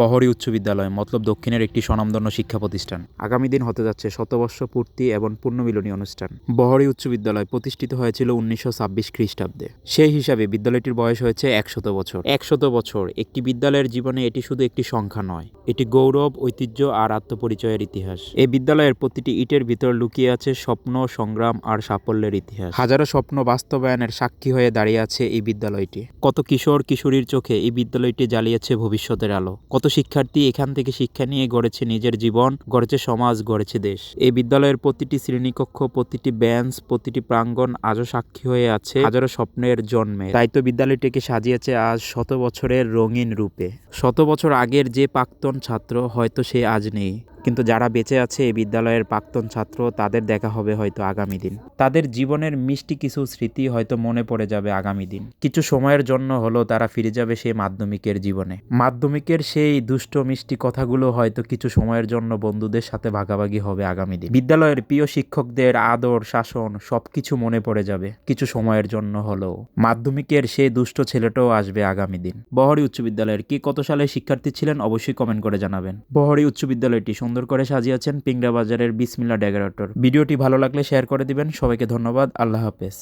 বহরী উচ্চ বিদ্যালয় মতলব দক্ষিণের একটি স্বনামধন্য শিক্ষা প্রতিষ্ঠান। আগামী দিন হতে যাচ্ছে শতবর্ষ পূর্তি এবং পূর্ণমিলনী অনুষ্ঠান। বহরি উচ্চ বিদ্যালয় প্রতিষ্ঠিত হয়েছিল উনিশশো ছাব্বিশ খ্রিস্টাব্দে। সেই হিসাবে বিদ্যালয়টির বয়স হয়েছে একশত বছর। একশত বছর। একটি বিদ্যালয়ের জীবনে এটি শুধু একটি সংখ্যা নয় এটি গৌরব ঐতিহ্য আর আত্মপরিচয়ের ইতিহাস। এই বিদ্যালয়ের প্রতিটি ইটের ভিতর লুকিয়ে আছে স্বপ্ন সংগ্রাম আর সাফল্যের ইতিহাস। হাজারো স্বপ্ন বাস্তবায়নের সাক্ষী হয়ে দাঁড়িয়ে আছে এই বিদ্যালয়টি। কত কিশোর কিশোরীর চোখে এই বিদ্যালয়টি জ্বালিয়েছে ভবিষ্যতের আলো। কত শিক্ষার্থী এখান থেকে শিক্ষা নিয়ে গড়েছে নিজের জীবন, গড়েছে সমাজ, গড়েছে দেশ। এই বিদ্যালয়ের প্রতিটি শ্রেণীকক্ষ, প্রতিটি বেঞ্চ, প্রতিটি প্রাঙ্গণ আজও সাক্ষী হয়ে আছে, হাজারো স্বপ্নের জন্মে। তাই তো বিদ্যালয়টিকে সাজিয়েছে আজ শত বছরের রঙিন রূপে। শত বছর আগের যে প্রাক্তন ছাত্র হয়তো সে আজ নেই। কিন্তু যারা বেঁচে আছে এই বিদ্যালয়ের প্রাক্তন ছাত্র, তাদের দেখা হবে হয়তো আগামী দিন। তাদের জীবনের মিষ্টি কিছু স্মৃতি হয়তো মনে পড়ে যাবে আগামী দিন। কিছু সময়ের জন্য হলেও তারা ফিরে যাবে সেই মাধ্যমিকের জীবনে। মাধ্যমিকের সেই দুষ্ট মিষ্টি কথাগুলো হয়তো কিছু সময়ের জন্য বন্ধুদের সাথে ভাগাভাগি হবে আগামী দিন। বিদ্যালয়ের প্রিয় শিক্ষকদের আদর, শাসন সবকিছু মনে পড়ে যাবে কিছু সময়ের জন্য হলেও। মাধ্যমিকের সেই দুষ্ট ছেলেটাও আসবে আগামী দিন। বহরী উচ্চ বিদ্যালয়ের কি কত সালে শিক্ষার্থী ছিলেন অবশ্যই কমেন্ট করে জানাবেন। বহরী উচ্চ বিদ্যালয়টি সুন্দর করে সাজিয়েছেন পিংরা বাজারের বিসমিল্লা ডেগারেটর ভিডিওটি ভালো লাগলে শেয়ার করে দিবেন। সবাইকে ধন্যবাদ। আল্লাহ হাফেজ।